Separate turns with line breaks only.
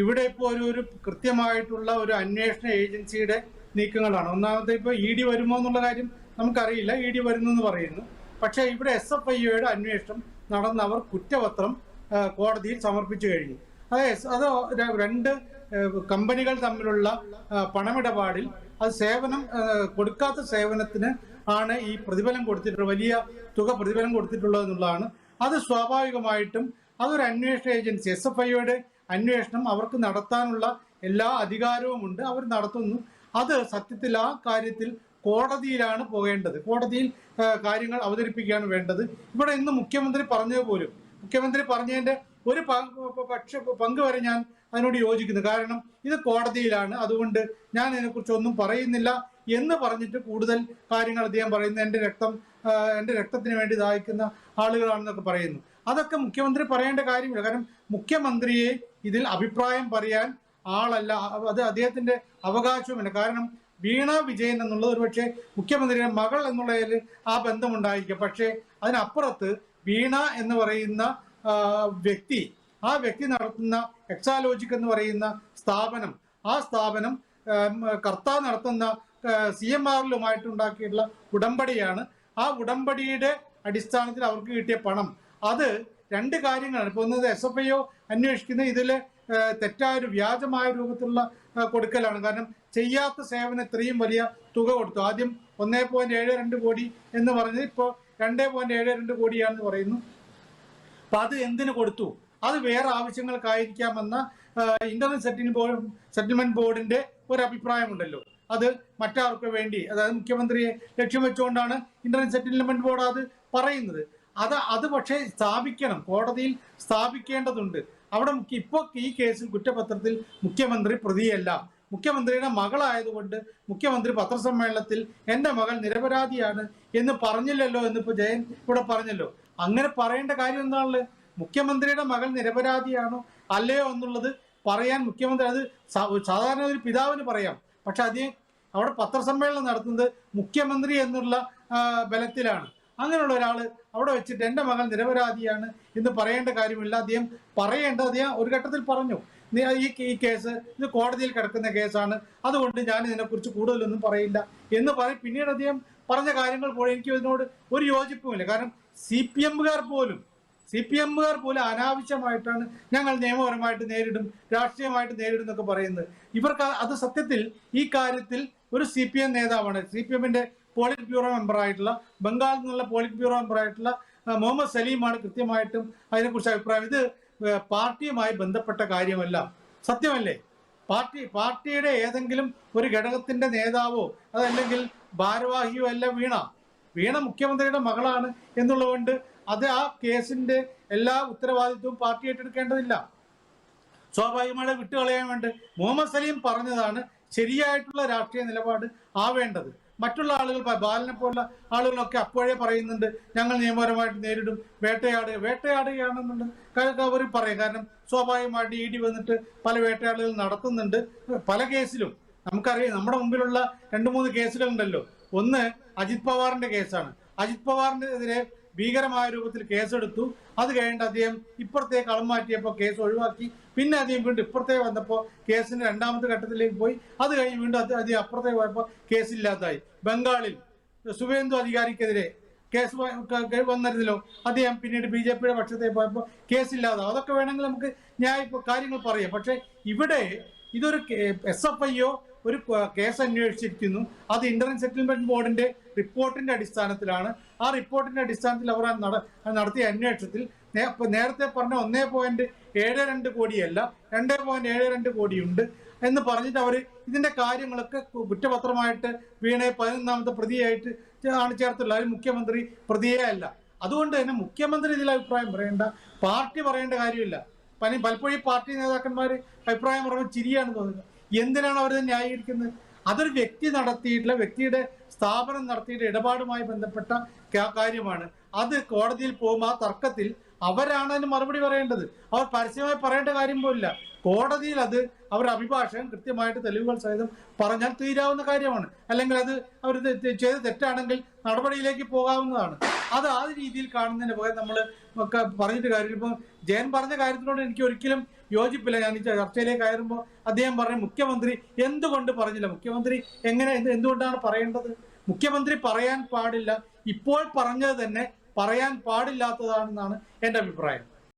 ഇവിടെ ഇപ്പോൾ ഒരു ഒരു കൃത്യമായിട്ടുള്ള ഒരു അന്വേഷണ ഏജൻസിയുടെ നീക്കങ്ങളാണ്. ഒന്നാമത്തെ ഇപ്പോൾ ഇ ഡി വരുമോ എന്നുള്ള കാര്യം നമുക്കറിയില്ല. ഇ ഡി വരുന്നു എന്ന് പറയുന്നു. പക്ഷേ ഇവിടെ എസ് എഫ് ഐ ഒയുടെ അന്വേഷണം നടന്നവർ അവർ കുറ്റപത്രം കോടതിയിൽ സമർപ്പിച്ചു കഴിഞ്ഞു. അത് അത് രണ്ട് കമ്പനികൾ തമ്മിലുള്ള പണമിടപാടിൽ അത് സേവനം കൊടുക്കാത്ത സേവനത്തിന് ആണ് ഈ പ്രതിഫലം കൊടുത്തിട്ടുള്ള വലിയ തുക പ്രതിഫലം കൊടുത്തിട്ടുള്ളത് എന്നുള്ളതാണ് അത് സ്വാഭാവികമായിട്ടും അതൊരു അന്വേഷണ ഏജൻസി എസ് എഫ് ഐയുടെ അന്വേഷണം അവർക്ക് നടത്താനുള്ള എല്ലാ അധികാരവുമുണ്ട് അവർ നടത്തുന്നു. അത് സത്യത്തിൽ ആ കാര്യത്തിൽ കോടതിയിലാണ് പോകേണ്ടത്. കോടതിയിൽ കാര്യങ്ങൾ അവതരിപ്പിക്കുകയാണ് വേണ്ടത്. ഇവിടെ ഇന്ന് മുഖ്യമന്ത്രി പറഞ്ഞത് പോലും മുഖ്യമന്ത്രി പറഞ്ഞതിന്റെ ഒരു പക്ഷ പങ്ക് വരെ ഞാൻ അതിനോട് യോജിക്കുന്നു. കാരണം ഇത് കോടതിയിലാണ്. അതുകൊണ്ട് ഞാൻ ഇതിനെക്കുറിച്ച് ഒന്നും പറയുന്നില്ല എന്ന് പറഞ്ഞിട്ട് കൂടുതൽ കാര്യങ്ങൾ അദ്ദേഹം പറയുന്നു എന്റെ രക്തം എന്റെ രക്തത്തിന് വേണ്ടി ദാഹിക്കുന്ന ആളുകളാണെന്നൊക്കെ പറയുന്നു. അതൊക്കെ മുഖ്യമന്ത്രി പറയേണ്ട കാര്യമില്ല. കാരണം മുഖ്യമന്ത്രിയെ ഇതിൽ അഭിപ്രായം പറയാൻ ആളല്ല. അത് അദ്ദേഹത്തിന്റെ അവകാശവുമില്ല. കാരണം വീണ വിജയൻ എന്നുള്ളത് ഒരുപക്ഷെ മുഖ്യമന്ത്രിയുടെ മകൾ എന്നുള്ളതിൽ ആ ബന്ധമുണ്ടായിരിക്കും. പക്ഷേ അതിനപ്പുറത്ത് വീണ എന്ന് പറയുന്ന വ്യക്തി ആ വ്യക്തി നടത്തുന്ന എക്സാലോജിക് എന്ന് പറയുന്ന സ്ഥാപനം ആ സ്ഥാപനം കർത്താവ് നടത്തുന്ന സി എം ആറിലുമായിട്ടുണ്ടാക്കിയിട്ടുള്ള ഉടമ്പടിയാണ്. ആ ഉടമ്പടിയുടെ അടിസ്ഥാനത്തിൽ അവർക്ക് കിട്ടിയ പണം അത് രണ്ട് കാര്യങ്ങളാണ്. ഇപ്പോൾ ഒന്നത് എസ് എഫ് ഐ ഒ അന്വേഷിക്കുന്ന ഇതിൽ തെറ്റായ ഒരു വ്യാജമായ രൂപത്തിലുള്ള കൊടുക്കലാണ്. കാരണം ചെയ്യാത്ത സേവനം ഇത്രയും വലിയ തുക കൊടുത്തു. ആദ്യം ഒന്നേ പോയിന്റ് ഏഴ് രണ്ട് കോടി എന്ന് പറഞ്ഞത് ഇപ്പോൾ രണ്ടേ പോയിന്റ് ഏഴ് രണ്ട് കോടിയാണെന്ന് പറയുന്നു. അപ്പൊ അത് എന്തിനു കൊടുത്തു? അത് വേറെ ആവശ്യങ്ങൾക്കായിരിക്കാമെന്ന ഇന്റർനെറ്റ് സെറ്റിൽമെന്റ് ബോർഡ് സെറ്റിൽമെന്റ് ബോർഡിന്റെ ഒരു അഭിപ്രായമുണ്ടല്ലോ. അത് മറ്റാർക്ക് വേണ്ടി അതായത് മുഖ്യമന്ത്രിയെ ലക്ഷ്യം വെച്ചുകൊണ്ടാണ് ഇന്റർനെറ്റ് സെറ്റിൽമെന്റ് ബോർഡ് അത് പറയുന്നത്. അത് അത് പക്ഷേ സ്ഥാപിക്കണം. കോടതിയിൽ സ്ഥാപിക്കേണ്ടതുണ്ട്. അവിടെ ഇപ്പോൾ ഇപ്പോ ഈ കേസിൽ കുറ്റപത്രത്തിൽ മുഖ്യമന്ത്രി പ്രതിയല്ല. മുഖ്യമന്ത്രിയുടെ മകളായതുകൊണ്ട് മുഖ്യമന്ത്രി പത്രസമ്മേളനത്തിൽ എന്റെ മകൾ നിരപരാധിയാണ് എന്ന് പറഞ്ഞില്ലല്ലോ എന്നിപ്പോൾ ജയൻ ഇവിടെ പറഞ്ഞല്ലോ. അങ്ങനെ പറയേണ്ട കാര്യം എന്താണല്ലോ മുഖ്യമന്ത്രിയുടെ മകൾ നിരപരാധിയാണോ അല്ലയോ എന്നുള്ളത് പറയാൻ മുഖ്യമന്ത്രി അത് സാധാരണ ഒരു പിതാവിന് പറയാം. പക്ഷെ അദ്ദേഹം അവിടെ പത്രസമ്മേളനം നടത്തുന്നത് മുഖ്യമന്ത്രി എന്നുള്ള ബലത്തിലാണ്. അങ്ങനെയുള്ള ഒരാൾ അവിടെ വെച്ചിട്ട് എന്റെ മകൻ നിരപരാധിയാണ് എന്ന് പറയേണ്ട കാര്യമില്ല. അദ്ദേഹം പറയേണ്ട അദ്ദേഹം ഒരു ഘട്ടത്തിൽ പറഞ്ഞു ഈ ഈ കേസ് ഇത് കോടതിയിൽ കിടക്കുന്ന കേസാണ്. അതുകൊണ്ട് ഞാൻ ഇതിനെക്കുറിച്ച് കൂടുതലൊന്നും പറയില്ല. എന്ന് പറയും പിന്നീട് അദ്ദേഹം പറഞ്ഞ കാര്യങ്ങൾ പോലും എനിക്ക് ഇതിനോട് ഒരു യോജിപ്പുമില്ല. കാരണം സി പി എമ്മുകാർ പോലും സി പി എമ്മുകാർ പോലും അനാവശ്യമായിട്ടാണ് ഞങ്ങൾ നിയമപരമായിട്ട് നേരിടും രാഷ്ട്രീയമായിട്ട് നേരിടും എന്നൊക്കെ പറയുന്നത്. ഇവർക്ക് അത് സത്യത്തിൽ ഈ കാര്യത്തിൽ ഒരു സി പി എം നേതാവാണ്. സി പി എമ്മിന്റെ പോളിറ്റ് ബ്യൂറോ മെമ്പറായിട്ടുള്ള ബംഗാളിൽ നിന്നുള്ള പോളിറ്റ് ബ്യൂറോ മെമ്പറായിട്ടുള്ള മുഹമ്മദ് സലീമാണ് കൃത്യമായിട്ടും അതിനെക്കുറിച്ച് അഭിപ്രായം. ഇത് പാർട്ടിയുമായി ബന്ധപ്പെട്ട കാര്യമല്ല. സത്യമല്ലേ? പാർട്ടി പാർട്ടിയുടെ ഏതെങ്കിലും ഒരു ഘടകത്തിന്റെ നേതാവോ അതല്ലെങ്കിൽ ഭാരവാഹിയോ അല്ല വീണ. വീണ മുഖ്യമന്ത്രിയുടെ മകളാണ് എന്നുള്ളതുകൊണ്ട് അത് ആ കേസിന്റെ എല്ലാ ഉത്തരവാദിത്വവും പാർട്ടി ഏറ്റെടുക്കേണ്ടതില്ല. സ്വാഭാവികമായി വിട്ടുകളയാൻ വേണ്ടി മുഹമ്മദ് സലീം പറഞ്ഞതാണ് ശരിയായിട്ടുള്ള രാഷ്ട്രീയ നിലപാട് ആവേണ്ടത്. മറ്റുള്ള ആളുകൾ ബാലനെ പോലുള്ള ആളുകളൊക്കെ അപ്പോഴേ പറയുന്നുണ്ട് ഞങ്ങൾ നിയമപരമായിട്ട് നേരിടും. വേട്ടയാടുക വേട്ടയാടുകയാണെന്നുണ്ട്. അവർ പറയും. കാരണം സ്വാഭാവികമായിട്ട് ഇ ഡി വന്നിട്ട് പല വേട്ടയാടുകൾ നടത്തുന്നുണ്ട്. പല കേസിലും. നമുക്കറിയാം നമ്മുടെ മുമ്പിലുള്ള രണ്ട് മൂന്ന് കേസുകളുണ്ടല്ലോ. ഒന്ന് അജിത് പവാറിന്റെ കേസാണ്. അജിത് പവാറിന്റെ എതിരെ ഭീകരമായ രൂപത്തിൽ കേസെടുത്തു. അത് കഴിഞ്ഞിട്ട് അദ്ദേഹം ഇപ്പുറത്തേക്ക് കളം മാറ്റിയപ്പോൾ കേസ് ഒഴിവാക്കി. പിന്നെ അദ്ദേഹം വീണ്ടും ഇപ്പുറത്തേക്ക് വന്നപ്പോൾ കേസിന്റെ രണ്ടാമത്തെ ഘട്ടത്തിലേക്ക് പോയി. അത് കഴിഞ്ഞ് വീണ്ടും അദ്ദേഹം അപ്പുറത്തേക്ക് പോയപ്പോൾ കേസില്ലാതായി. ബംഗാളിൽ സുവേന്ദു അധികാരിക്കെതിരെ കേസ് വന്നിരുന്നല്ലോ. അദ്ദേഹം പിന്നീട് ബി ജെ പിയുടെ പക്ഷത്തേക്ക് പോയപ്പോൾ കേസില്ലാതാവും അതൊക്കെ വേണമെങ്കിൽ നമുക്ക് ന്യായ കാര്യങ്ങൾ പറയാം. പക്ഷേ ഇവിടെ ഇതൊരു എസ് എഫ് ഐ ഒ ഒരു കേസ് അന്വേഷിച്ചിരിക്കുന്നു. അത് ഇന്റർനെറ്റ് സെറ്റിൽമെന്റ് ബോർഡിന്റെ റിപ്പോർട്ടിന്റെ അടിസ്ഥാനത്തിലാണ്. ആ റിപ്പോർട്ടിന്റെ അടിസ്ഥാനത്തിൽ അവർ നടത്തിയ അന്വേഷണത്തിൽ നേരത്തെ പറഞ്ഞ ഒന്നേ പോയിന്റ് ഏഴ് രണ്ട് കോടിയല്ല രണ്ടേ പോയിന്റ് ഏഴ് രണ്ട് കോടിയുണ്ട് എന്ന് പറഞ്ഞിട്ട് അവർ ഇതിന്റെ കാര്യങ്ങളൊക്കെ കുറ്റപത്രമായിട്ട് വീണയെ പതിനൊന്നാമത്തെ പ്രതിയായിട്ട് ആണ് ചേർത്തുള്ള. അതിൽ മുഖ്യമന്ത്രി പ്രതിയേ അല്ല. അതുകൊണ്ട് തന്നെ മുഖ്യമന്ത്രി ഇതിൽ അഭിപ്രായം പറയേണ്ട പാർട്ടി പറയേണ്ട കാര്യമില്ല. പല പലപ്പോഴും പാർട്ടി നേതാക്കന്മാർ അഭിപ്രായം പറയുമ്പോൾ ചിരിയാണ് തോന്നുന്നത് എന്തിനാണ് അവർ ന്യായീകരിക്കുന്നത്? അതൊരു വ്യക്തി നടത്തിയിട്ടുള്ള വ്യക്തിയുടെ സ്ഥാപനം നടത്തിയിട്ട് ഇടപാടുമായി ബന്ധപ്പെട്ട കാര്യമാണ്. അത് കോടതിയിൽ പോകുമ്പോൾ ആ തർക്കത്തിൽ അവരാണ് അതിന് മറുപടി പറയേണ്ടത്. അവർ പരസ്യമായി പറയേണ്ട കാര്യം പോലില്ല. കോടതിയിൽ അത് അവരുടെ അഭിഭാഷകൻ കൃത്യമായിട്ട് തെളിവുകൾ സഹിതം പറഞ്ഞാൽ തീരാവുന്ന കാര്യമാണ്. അല്ലെങ്കിൽ അത് അവർ ചെയ്ത് തെറ്റാണെങ്കിൽ നടപടിയിലേക്ക് പോകാവുന്നതാണ്. അത് ആ രീതിയിൽ കാണുന്നതിന് പകരം നമ്മൾ പറഞ്ഞിട്ട് കാര്യം ഇപ്പം ജയൻ പറഞ്ഞ കാര്യത്തിനോട് എനിക്ക് ഒരിക്കലും യോജിപ്പില്ല. ഞാൻ ചർച്ചയിലേക്ക് കയറുമ്പോൾ അദ്ദേഹം പറഞ്ഞു മുഖ്യമന്ത്രി എന്തുകൊണ്ട് പറഞ്ഞില്ല? മുഖ്യമന്ത്രി എങ്ങനെ എന്ത് എന്തുകൊണ്ടാണ് പറയേണ്ടത്? മുഖ്യമന്ത്രി പറയാൻ പാടില്ല. ഇപ്പോൾ പറഞ്ഞത് തന്നെ പറയാൻ പാടില്ലാത്തതാണെന്നാണ് എന്റെ അഭിപ്രായം.